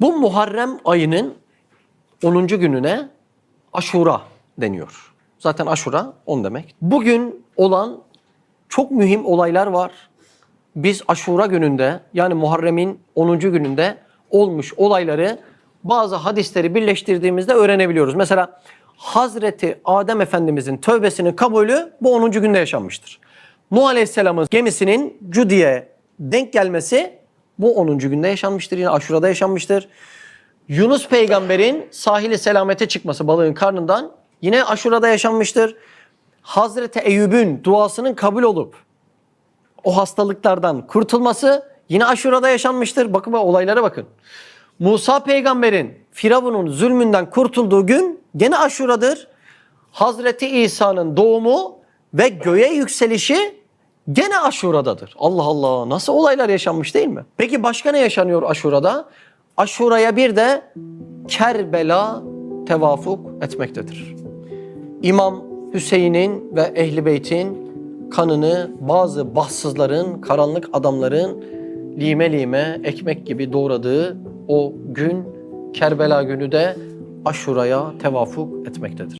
Bu Muharrem ayının 10. gününe Aşura deniyor. Zaten Aşura 10 demek. Bugün olan çok mühim olaylar var. Biz Aşura gününde yani Muharrem'in 10. gününde olmuş olayları bazı hadisleri birleştirdiğimizde öğrenebiliyoruz. Mesela Hazreti Adem Efendimizin tövbesinin kabulü bu 10. günde yaşanmıştır. Nuh Aleyhisselam'ın gemisinin Cudi'ye denk gelmesi bu 10. günde yaşanmıştır. Yine Aşura'da yaşanmıştır. Yunus peygamberin sahili selamete çıkması balığın karnından yine Aşura'da yaşanmıştır. Hazreti Eyüp'ün duasının kabul olup o hastalıklardan kurtulması yine Aşura'da yaşanmıştır. Bakın bak olaylara bakın. Musa peygamberin Firavun'un zulmünden kurtulduğu gün gene Aşura'dır. Hazreti İsa'nın doğumu ve göğe yükselişi gene Aşura'dadır. Allah Allah nasıl olaylar yaşanmış değil mi? Peki başka ne yaşanıyor Aşura'da? Aşura'ya bir de Kerbela tevafuk etmektedir. İmam Hüseyin'in ve Ehli Beyt'in kanını bazı bahtsızların, karanlık adamların lime lime ekmek gibi doğradığı o gün Kerbela günü de Aşura'ya tevafuk etmektedir.